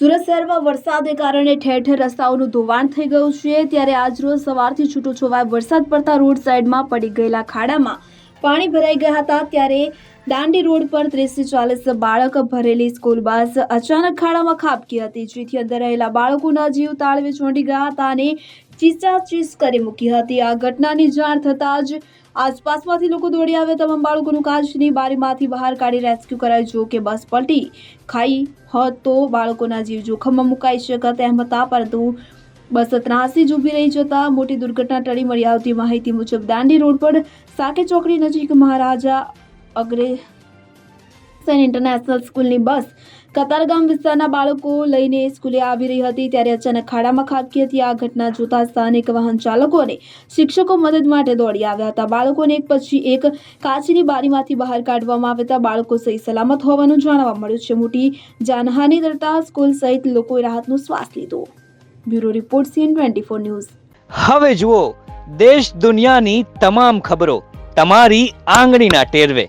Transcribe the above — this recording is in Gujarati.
સુરત શહેરમાં વરસાદને કારણે ઠેર ઠેર રસ્તાઓનું ધોવાણ થઈ ગયું છે. ત્યારે આજરોજ સવારથી છૂટો છવાય વરસાદ પડતા રોડ સાઈડમાં પડી ગયેલા ખાડામાં પાણી ભરાઈ ગયા હતા. ત્યારે દાંડી રોડ પર ત્રીસથી ચાલીસ બાળક ભરેલી સ્કૂલ બસ અચાનક ખાડામાં ખાબકી હતી, જેથી અંદર રહેલા બાળકોના જીવ તાળવે ચોંટી ગયા હતા અને ચીસાચીસ કરી મૂકી હતી. આ ઘટનાની જાણ થતાં જ આસપાસમાંથી લોકો દોડી આવ્યા. તમામ બાળકોનું કાચની બારીમાંથી બહાર કાઢી રેસ્ક્યુ કરાયું. જો કે બસ પલટી ખાઈ હોત તો બાળકોના જીવ જોખમમાં મુકાઈ શકત તેમ હતા, પરંતુ બસ ત્રાસી જ ઊભી રહી જતા મોટી દુર્ઘટના ટળી મળી આવતી માહિતી મુજબ દાંડી રોડ પર સાકે ચોકડી નજીક મહારાજા અગ્રેસન ઇન્ટરનેશનલ સ્કૂલની બસ કતારગામ વિસ્તારના બાળકો લઈને સ્કૂલે આવી રહી હતી ત્યારે અચાનક ખાડામાં ખાબકી હતી. આ ઘટના જોતા સ્થાનિક વાહન ચાલકો અને શિક્ષકો મદદ માટે દોડી આવ્યા હતા. બાળકોને એક પછી એક કાચની બારીમાંથી બહાર કાઢવામાં આવ્યા હતા બાળકો સહી સલામત હોવાનું જાણવા મળ્યું છે. મોટી જાનહાનિ કરતા સ્કૂલ સહિત લોકોએ રાહતનો શ્વાસ લીધો. Bureau report CN twenty four news. હવે જુઓ, દેશ દુનિયાની તમામ ખબરો તમારી આંગળીના ટેરવે.